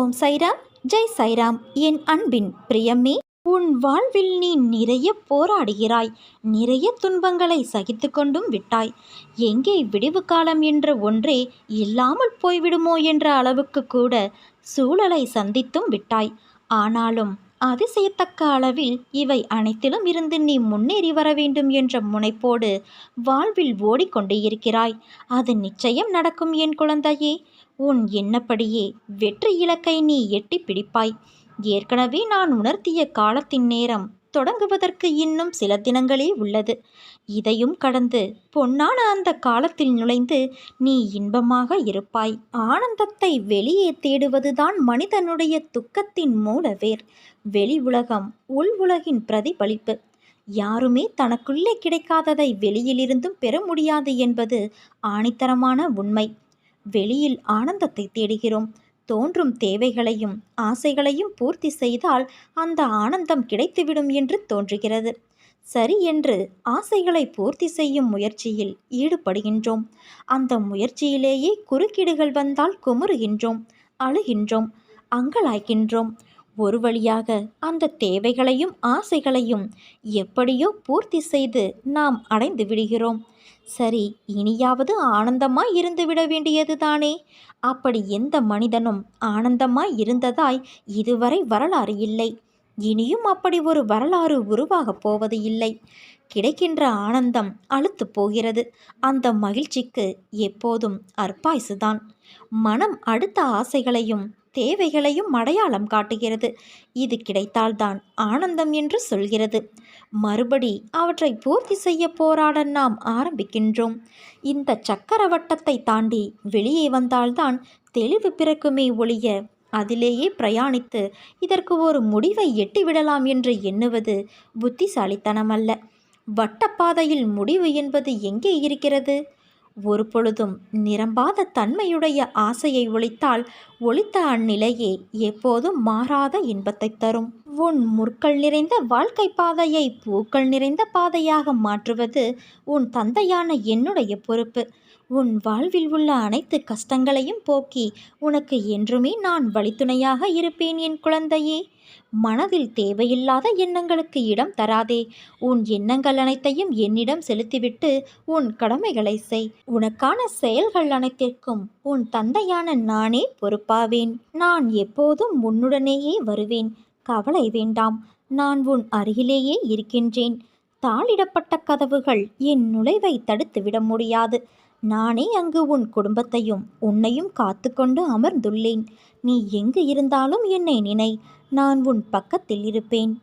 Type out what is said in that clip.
ஓம் சைராம் ஜெய் சைராம். என் அன்பின் பிரியமே உன் வாழ்வில் நீ நிறைய போராடுகிறாய். நிறைய துன்பங்களை சகித்து கொண்டும் விட்டாய். எங்கே விடிவு காலம் என்ற ஒன்றே இல்லாமல் போய்விடுமோ என்ற அளவுக்கு கூட சூழலை சந்தித்தும் விட்டாய். ஆனாலும் அதிசயத்தக்க அளவில் இவை அனைத்திலும் இருந்து நீ முன்னேறி வர வேண்டும் என்ற முனைப்போடு வாழ்வில் ஓடிக்கொண்டே இருக்கிறாய். அது நிச்சயம் நடக்கும் என் குழந்தையே. உன் எண்ணப்படியே வெற்றி இலக்கை நீ எட்டி பிடிப்பாய். ஏற்கனவே நான் உணர்த்திய காலத்தின் நேரம் தொடங்குவதற்கு இன்னும் சில தினங்களே உள்ளது. இதையும் கடந்து பொன்னான அந்த காலத்தில் நுழைந்து நீ இன்பமாக இருப்பாய். ஆனந்தத்தை வெளியே தேடுவதுதான் மனிதனுடைய துக்கத்தின் மூலவேர். வெளி உலகம் உள் உலகின் பிரதிபலிப்பு. யாருமே தனக்குள்ளே கிடைக்காததை வெளியிலிருந்தும் பெற முடியாது என்பது ஆணித்தரமான உண்மை. வெளியில் ஆனந்தத்தை தேடுகிறோம். தோன்றும் தேவைகளையும் ஆசைகளையும் பூர்த்தி செய்தால் அந்த ஆனந்தம் கிடைத்துவிடும் என்று தோன்றுகிறது. சரி என்று ஆசைகளை பூர்த்தி செய்யும் முயற்சியில் ஈடுபடுகின்றோம். அந்த முயற்சியிலேயே குறுக்கீடுகள் வந்தால் குமுறுகின்றோம் அழுகின்றோம் அங்கலாய்க்கின்றோம் ஒரு வழியாக அந்த தேவைகளையும் ஆசைகளையும் எப்படியோ பூர்த்தி செய்து நாம் அடைந்து விடுகிறோம். சரி இனியாவது ஆனந்தமாய் இருந்து விட வேண்டியதுதானே? அப்படி எந்த மனிதனும் ஆனந்தமாய் இருந்ததாய் இதுவரை வரலாறு இல்லை. இனியும் அப்படி ஒரு வரலாறு உருவாகப் போவது இல்லை. கிடைக்கின்ற ஆனந்தம் அழுத்து போகிறது. அந்த மகிழ்ச்சிக்கு எப்போதும் அற்பாய்சுதான் மனம் அடுத்த ஆசைகளையும் தேவைகளையும் அடையாளம் காட்டுகிறது. இது கிடைத்தால்தான் ஆனந்தம் என்று சொல்கிறது. மறுபடி அவற்றை பூர்த்தி செய்ய போராட நாம் ஆரம்பிக்கின்றோம். இந்த சக்கரவட்டத்தை தாண்டி வெளியே வந்தால்தான் தெளிவு பிறக்குமே ஒழிய அதிலேயே பிரயாணித்து இதற்கு ஒரு முடிவை எட்டிவிடலாம் என்று எண்ணுவது புத்திசாலித்தனமல்ல. வட்டப்பாதையில் முடிவு என்பது எங்கே இருக்கிறது? ஒரு பொழுதும் நிரம்பாத தன்மையுடைய ஆசையை ஒழித்தால் ஒழித்த அந்நிலையே எப்போதும் மாறாத இன்பத்தை தரும். உன் முற்கள் நிறைந்த வாழ்க்கை பாதையை பூக்கள் நிறைந்த பாதையாக மாற்றுவது உன் தந்தையான என்னுடைய பொறுப்பு. உன் வாழ்வில் உள்ள அனைத்து கஷ்டங்களையும் போக்கி உனக்கு என்றுமே நான் வழித்துணையாக இருப்பேன் என் குழந்தையே. மனதில் தேவையில்லாத எண்ணங்களுக்கு இடம் தராதே. உன் எண்ணங்கள் அனைத்தையும் என்னிடம் செலுத்திவிட்டு உன் கடமைகளை செய். உனக்கான செயல்கள் அனைத்திற்கும் உன் தந்தையான நானே பொறுப்பாவேன். நான் எப்போதும் உன்னுடனேயே வருவேன். கவலை வேண்டாம். நான் உன் அருகிலேயே இருக்கின்றேன். தாளிடப்பட்ட கதவுகள் என் நுழைவை தடுத்துவிட முடியாது. நானே அங்கு உன் குடும்பத்தையும் உன்னையும் காத்து கொண்டு அமர்ந்துள்ளேன். நீ எங்கு இருந்தாலும் என்னை நினை. நான் உன் பக்கத்தில் இருப்பேன்.